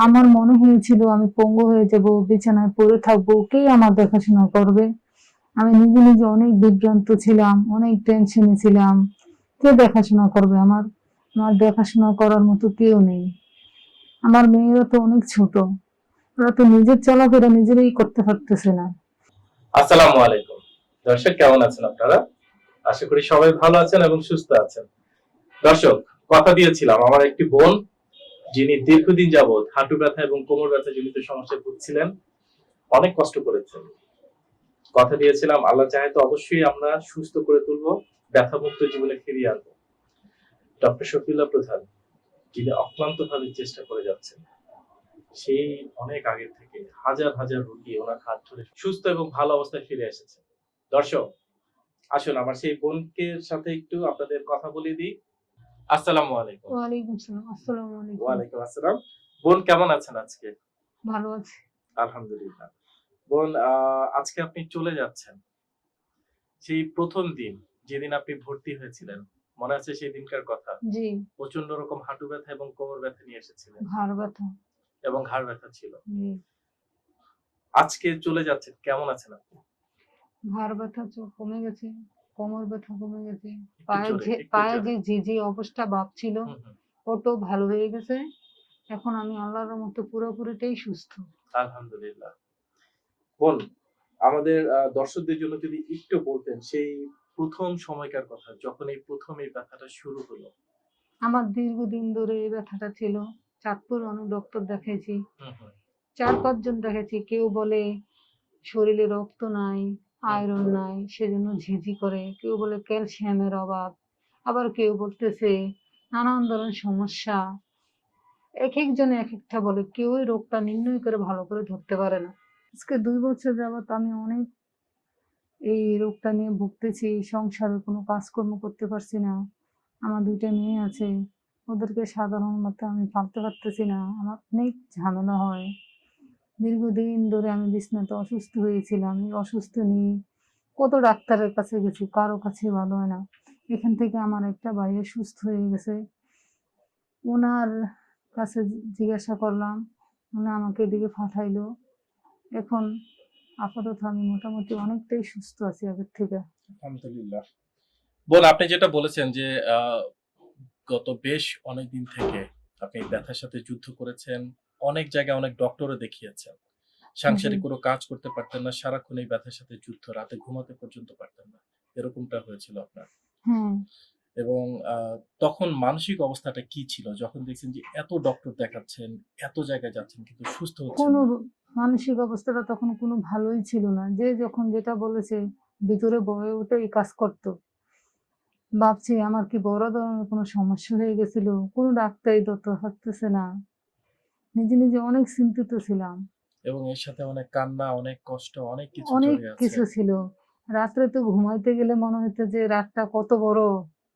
আমার মনে হয়েছিল আমি পঙ্গু হয়ে যাব, বিছানায় পড়ে থাকব, কে আমার দেখাশোনা করবে? আমি নিজে নিজে অনেক বিভ্রান্ত ছিলাম, অনেক টেনশনে ছিলাম। কে দেখাশোনা করবে আমার? আমার দেখাশোনা করার মতো কেউ নেই। আমার মেয়েরা তো অনেক ছোট। ওরা তো নিজের চলাফেরা নিজেরাই করতে পারতেছে না। আসসালামু আলাইকুম। দর্শক, কেমন আছেন আপনারা? আশা করি সবাই ভালো আছেন এবং সুস্থ আছেন। দর্শক, কথা দিয়েছিলাম, আমার একটি বোন যিনি দীর্ঘদিন যাবৎ হাঁটু ব্যথা এবং কোমর ব্যথা জনিত সমস্যায় ভুগছিলেন, অনেক কষ্ট করেছেন। কথা দিয়েছিলাম, আল্লাহ চাহে তো অবশ্যই আমরা সুস্থ করে তুলবো, ব্যথামুক্ত জীবনে ফিরিয়ে আনব। ডক্টর শফিউল্লাহ প্রধান, যিনি অক্লান্ত ভাবে চেষ্টা করে যাচ্ছেন, সেই অনেক আগে থেকে হাজার হাজার রোগী ওনার হাত ধরে সুস্থ এবং ভালো অবস্থায় ফিরে এসেছে। দর্শক, আসুন আমার সেই বোনকে সাথে একটু আপনাদের কথা বলে দিই। আসসালামু আলাইকুম। ওয়ালাইকুম সালাম আসসালামু আলাইকুম। ওয়ালাইকুম আসসালাম। বোন কেমন আছেন আজকে? ভালো আছি। আলহামদুলিল্লাহ। বোন আজকে আপনি চলে যাচ্ছেন। সেই প্রথম দিন যেদিন আপনি ভর্তি হয়েছিলেন মনে আছে সেই দিনকার কথা? জি। প্রচণ্ড রকম হাঁটু ব্যথা এবং কোমর ব্যথা নিয়ে এসেছিলেন। ঘাড় ব্যথা। এবং ঘাড় ব্যথা ছিল। আজকে চলে যাচ্ছেন কেমন আছেন আপনি? ঘাড় ব্যথা কমে গেছে। কোমর ব্যথা কমে গেছে পায়ে যে পায়ে জোরে। যে ঝিঝি অবস্থা ভাব ছিল হুম, হুম। ওটাও ভালো হয়ে গেছে। এখন আমি আল্লাহর মতো পুরোপুরিটাই সুস্থ। আলহামদুলিল্লাহ। বোন আমাদের দর্শকদের জন্য যদি একটু বলতেন সেই প্রথম সময়কার কথা যখন এই প্রথম এই ব্যথাটা শুরু হলো। আমার দীর্ঘদিন ধরে এই ব্যথাটা ছিল। চাঁদপুর অনেক ডক্টর দেখাইছি। চার পাঁচজন দেখাইছি। কেউ বলে শরীরে রক্ত নাই আয়রন নাই, সেজন্য ঝিঝি করে, কেউ বলে ক্যালসিয়ামের অভাব, আবার কেউ বলতেছে নানান ধরনের সমস্যা। এক একজনে এক একটা বলে, কেউ রোগটা নির্ণয় করে ভালো করে ধরতে পারে না। আজকে দুই বছর যাবত আমি অনেক এই রোগটা নিয়ে ভুগতেছি, সংসারে কোনো কাজকর্ম করতে পারছি না। আমার দুইটা মেয়ে আছে, ওদেরকে সাধারণ মতো আমি পালতে পারতেছি না, আমার অনেক ঝামেলা হয়। দীর্ঘদিন ধরে আমি বিছনাতে অসুস্থ হয়েছিলাম এই অসুস্থ নিয়ে কত ডাক্তারের কাছে গেছি, কারও কাছে ভালো হয় না। এখান থেকে আমার একটা ভাইয়ের সুস্থ হয়ে গেছে। ওনার কাছে জিজ্ঞাসা করলাম, উনি আমাকে এদিকে পাঠাইলো। এখন আপাতত আমি মোটামুটি অনেকটাই সুস্থ আছি আগের থেকে। আলহামদুলিল্লাহ। বোন, আপনি যেটা বলেছেন যে গত বেশ অনেক দিন থেকে আপনি ব্যথার সাথে যুদ্ধ করেছেন অনেক জায়গায় অনেক ডক্টরও দেখিয়েছেন সাংসারিক কোনো কাজ করতে পারতেন না সারাক্ষণ এই ব্যথার সাথে যুদ্ধ রাতে ঘুমাতে পর্যন্ত পারতেন না। এরকমটা হয়েছিল আপনার। এবং তখন মানসিক অবস্থাটা কি ছিল? যখন দেখছেন যে এত ডক্টর দেখাচ্ছেন এত জায়গায় যাচ্ছেন কিন্তু সুস্থ হচ্ছেন কোনো মানসিক অবস্থাটা তখন কোনো ভালোই ছিল না। যে যখন যেটা বলেছে ভিতরে বয়ে উঠে এই কাজ করতো। ভাবছি আমার কি বড় ধরনের কোনো সমস্যা হয়ে গেছিল? কোনো ডাক্তারই ধরতে পারতেছে না। নিজে নিজে অনেক চিন্তিত ছিলাম। এবং এর সাথে অনেক কান্না অনেক কষ্ট অনেক কিছু অনেক কিছু ছিল। রাত্রে তো ঘুমাইতে গেলে মনে হতো যে রাতটা কত বড়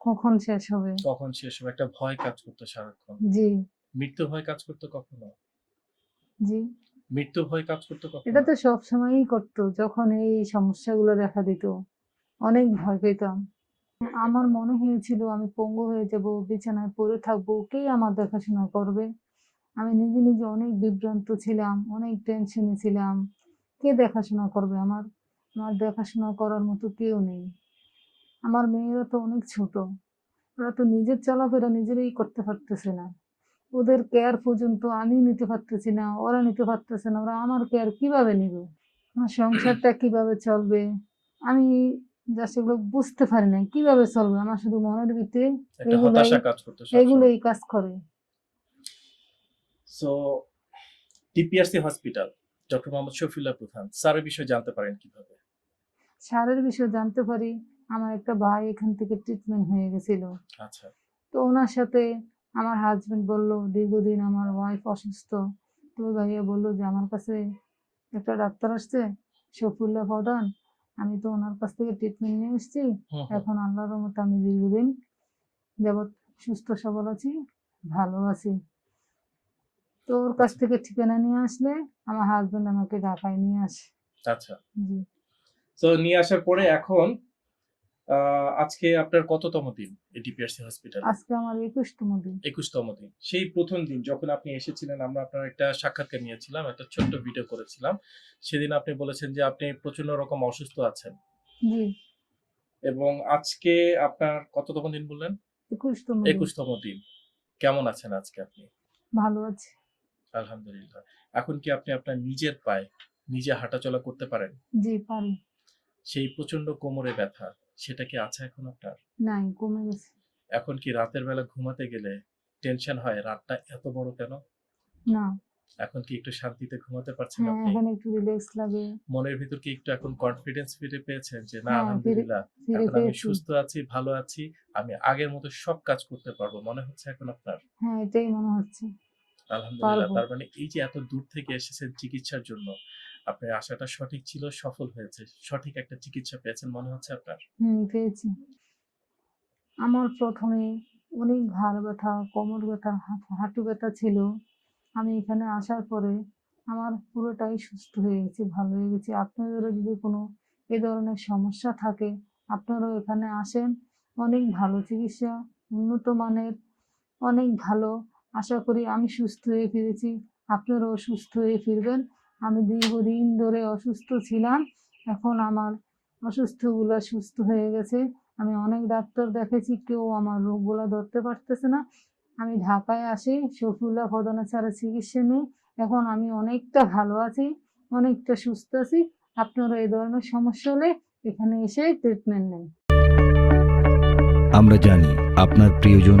কখন শেষ হবে? কখন শেষ হবে? একটা ভয় কাজ করতো সারাক্ষণ। জি। মৃত্যু ভয় কাজ করতো কখনো? জি। মৃত্যু ভয় কাজ করতো কখনো? এটা তো সব সময়ই করতো যখন এই সমস্যাগুলো দেখা দিত। অনেক ভয় পেতাম। আমার মনে হয়েছিল আমি পঙ্গু হয়ে যাব বিছানায় পড়ে থাকব কে আমার দেখাশোনা করবে? আমি নিজে নিজে অনেক বিভ্রান্ত ছিলাম অনেক টেনশনে ছিলাম। কে দেখাশোনা করবে আমার? আমার দেখাশোনা করার মতো কেউ নেই। আমার মেয়েরা তো অনেক ছোট। ওরা তো নিজের চলাফেরা নিজেরাই করতে পারতেছে না। ওদের কেয়ার পর্যন্ত আমি নিতে পারতেছি না ওরা নিতে পারতেছে না ওরা আমার কেয়ার কীভাবে নিবে? আমার সংসারটা কীভাবে চলবে? আমি যা সেগুলো বুঝতে পারি না কীভাবে চলবে? আমার শুধু মনের ভিতরে এগুলোই কাজ করে। So TPRC hospital doctor Mohammad Shafiullah প্রধান স্যারের বিষয়ে জানতে পারেন কীভাবে? সারের বিষয়ে জানতে পারি। আমার একটা ভাই এখান থেকে ট্রিটমেন্ট হয়ে গেছিল। আচ্ছা। তো ওনার সাথে আমার হাজবেন্ড বলল দীর্ঘদিন আমার ওয়াইফ অসুস্থ। তো ভাইয়া বলল যে আমার কাছে একটা ডাক্তার আসছে শফিউল্লাহ প্রধান। আমি তো ওনার কাছ থেকে ট্রিটমেন্ট নিয়ে এসেছি। এখন আল্লাহর মতো আমি দীর্ঘদিন যাবৎ সুস্থ সবল আছি ভালো আছি। তো ওর কাছ থেকে ঠিকানা নিয়ে আসলে আমার হাজবেন্ড আমাকে ঢাকায় নিয়ে আসে। আচ্ছা। জি। তো নিয়ে আসার পরে এখন আজকে আপনার কততম দিন এই ডিপিআরসি হসপিটাল আজকে আমার একুশতম দিন। একুশতম দিন। সেই প্রথম দিন যখন আপনি এসেছিলেন আমরা আপনার একটা সাক্ষাৎকার নিয়েছিলাম একটা ছোট্ট ভিডিও করেছিলাম। সেদিন আপনি বলেছেন যে আপনি প্রচণ্ড রকম অসুস্থ আছেন। জি। এবং আজকে আপনার কততম দিন বললেন? একুশতম একুশতম দিন। কেমন আছেন আজকে আপনি? ভালো আছে। আলহামদুলিল্লাহ। এখন কি আপনি আপনার নিজের পায়ে নিজে হাঁটাচলা করতে পারেন? জি পারি। সেই প্রচণ্ড কোমরে ব্যথা সেটা কি আছে এখন আপনার? নাই কমে গেছে। এখন কি রাতের বেলা ঘুমাতে গেলে টেনশন হয়? রাতটা এত বড় কেন? না। এখন কি একটু শান্তিতে ঘুমাতে পারছেন হ্যাঁ আপনি? এখন একটু রিল্যাক্স লাগে। মনের ভিতর কি একটু এখন কনফিডেন্স ফিরে পেয়েছেন যে না হ্যাঁ, আলহামদুলিল্লাহ এখন আমি সুস্থ আছি ভালো আছি আমি আগের মতো সব কাজ করতে পারব। মনে হচ্ছে এখন আপনার? হ্যাঁ এটাই মনে হচ্ছে। আলহামদুলিল্লাহ। তার মানে এই যে এত দূর থেকে এসেছেন চিকিৎসার জন্য আপনার আশাটা সঠিক ছিল সফল হয়েছে সঠিক একটা চিকিৎসা পেয়েছেন মনে হচ্ছে আপনার? হুম পেয়েছি। আমার প্রথমে অনেক ঘাড় ব্যথা কোমর ব্যথা হাঁটু ব্যথা ছিল। আমি এখানে আসার পরে আমার পুরোটাই সুস্থ হয়ে গেছে ভালো হয়ে গেছে। আপনাদেরও যদি কোনো এ ধরনের সমস্যা থাকে আপনারাও এখানে আসেন। অনেক ভালো চিকিৎসা উন্নত মানের অনেক ভালো আশা করি আমি সুস্থ হয়ে ফিরেছি। আপনারাও সুস্থ হয়ে ফিরবেন। আমি দীর্ঘদিন ধরে অসুস্থ ছিলাম। এখন আমার অসুস্থগুলো সুস্থ হয়ে গেছে। আমি অনেক ডাক্তার দেখেছি কেউ আমার রোগগুলো ধরতে পারতেছে না। আমি ঢাকায় আসি, শফিউল্লাহ প্রধানের ছাড়া চিকিৎসা নিই। এখন আমি অনেকটা ভালো আছি, অনেকটা সুস্থ আছি। আপনারা এই ধরনের সমস্যা হলে এখানে এসে ট্রিটমেন্ট নেন। আমরা জানি আপনার প্রিয়জন